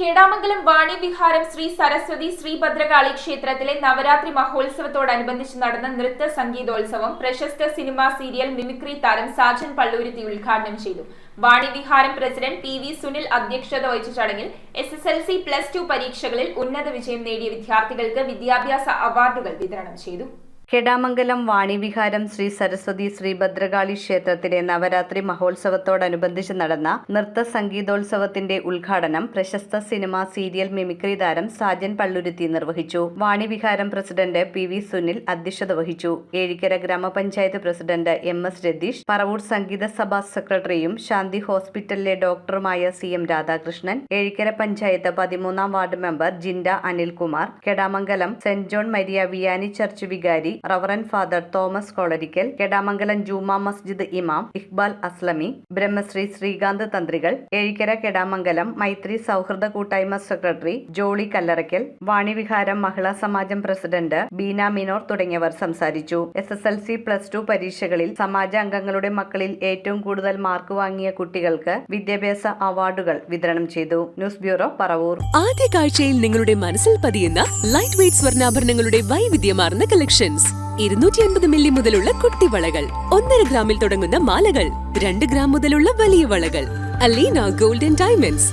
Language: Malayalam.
കേടാമംഗലം വാണിവിഹാരം ശ്രീ സരസ്വതി ശ്രീ ഭദ്രകാളി ക്ഷേത്രത്തിലെ നവരാത്രി മഹോത്സവത്തോടനുബന്ധിച്ച് നടന്ന നൃത്ത സംഗീതോത്സവം പ്രശസ്ത സിനിമാ സീരിയൽ മിമിക്രി താരം സാജൻ പള്ളൂരുത്തി ഉദ്ഘാടനം ചെയ്തു. Vanivihaaram president P V Sunil അധ്യക്ഷത വഹിച്ച ചടങ്ങിൽ S S L C plus two പരീക്ഷകളിൽ ഉന്നത വിജയം നേടിയ വിദ്യാർത്ഥികൾക്ക് വിദ്യാഭ്യാസ അവാർഡുകൾ വിതരണം ചെയ്തു. കെടാമംഗലം വാണിവിഹാരം ശ്രീ സരസ്വതി ശ്രീ ഭദ്രകാളി ക്ഷേത്രത്തിലെ നവരാത്രി മഹോത്സവത്തോടനുബന്ധിച്ച് നടന്ന നൃത്ത സംഗീതോത്സവത്തിന്റെ ഉദ്ഘാടനം പ്രശസ്ത സിനിമ സീരിയൽ മിമിക്രി താരം സാജൻ പള്ളുരുത്തി നിർവഹിച്ചു. Vanivihaaram president P V Sunil അധ്യക്ഷത വഹിച്ചു. Ezhikkara grama panchayat president M S Ratheesh Paravur Sangeetha Sabha സെക്രട്ടറിയും ശാന്തി ഹോസ്പിറ്റലിലെ ഡോക്ടറുമായ സി എം രാധാകൃഷ്ണൻ ഏഴിക്കര പഞ്ചായത്ത് പതിമൂന്നാം ward member Jinda Anilkumar Kedamangalam saint John Maria Vianney church വികാരി reverend father Thomas Kollarickal Kedamangalam Juma Masjid ഇമാം ഇഖ്ബാൽ അസ്ലമി ബ്രഹ്മശ്രീ ശ്രീകാന്ത് തന്ത്രികൾ ഏഴിക്കര കെടാമംഗലം മൈത്രി സൗഹൃദ കൂട്ടായ്മ സെക്രട്ടറി ജോളി കല്ലറയ്ക്കൽ വാണിവിഹാരം മഹിളാ സമാജം പ്രസിഡന്റ് ബീന മിനോർ തുടങ്ങിയവർ സംസാരിച്ചു. S S L C plus two പരീക്ഷകളിൽ സമാജ അംഗങ്ങളുടെ മക്കളിൽ ഏറ്റവും കൂടുതൽ മാർക്ക് വാങ്ങിയ കുട്ടികൾക്ക് വിദ്യാഭ്യാസ അവാർഡുകൾ വിതരണം ചെയ്തു. News bureau Paravur. ആദ്യ കാഴ്ചയിൽ നിങ്ങളുടെ മനസ്സിൽ പതിയുന്ന ലൈറ്റ് വെയ്റ്റ് സ്വർണാഭരണങ്ങളുടെ വൈവിധ്യമാർന്ന കളക്ഷൻസ് ഇരുന്നൂറ്റി അൻപത് മില്ലി മുതലുള്ള കുട്ടിവളകൾ. ഒന്നര ഗ്രാമിൽ തുടങ്ങുന്ന മാലകൾ. രണ്ട് ഗ്രാം മുതലുള്ള വലിയ വളകൾ. Aleena golden diamonds.